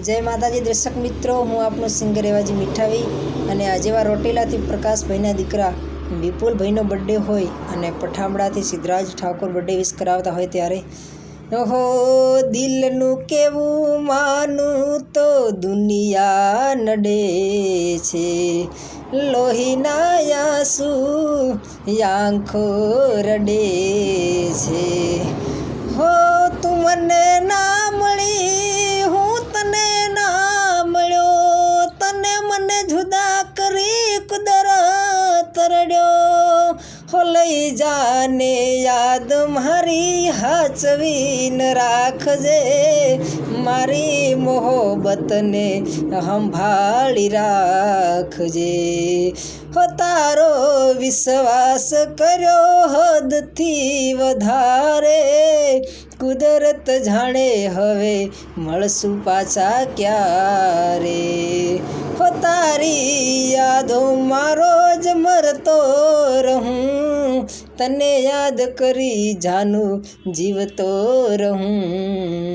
જય માતાજી દર્શક મિત્રો, હું આપનો સિંગર એવાજી મીઠાવી અને આજેવા રોટેલાથી પ્રકાશભાઈના દીકરા વિપુલભાઈનો બર્થડે હોય અને પઠામડાથી સિદ્ધરાજ ઠાકોર બર્થડે વિશ કરાવતા હોય ત્યારે. ઓહો, દિલનું કેવું માનું તો દુનિયા નડે છે. લોહીના આંસુ આંખો રડે છે. કુદરત રડ્યો હો લઈ જાને યાદ, મારી હાચવીન રાખજે. મારી મોહબતને સંભાળી રાખજે. હો તારો વિશ્વાસ કર્યો હદથી વધારે. કુદરત જાણે હવે મળશું પાછા ક્યારે? હો તારી યાદો મારો જ મરતો રહું. તને યાદ કરી જાનું જીવતો રહું.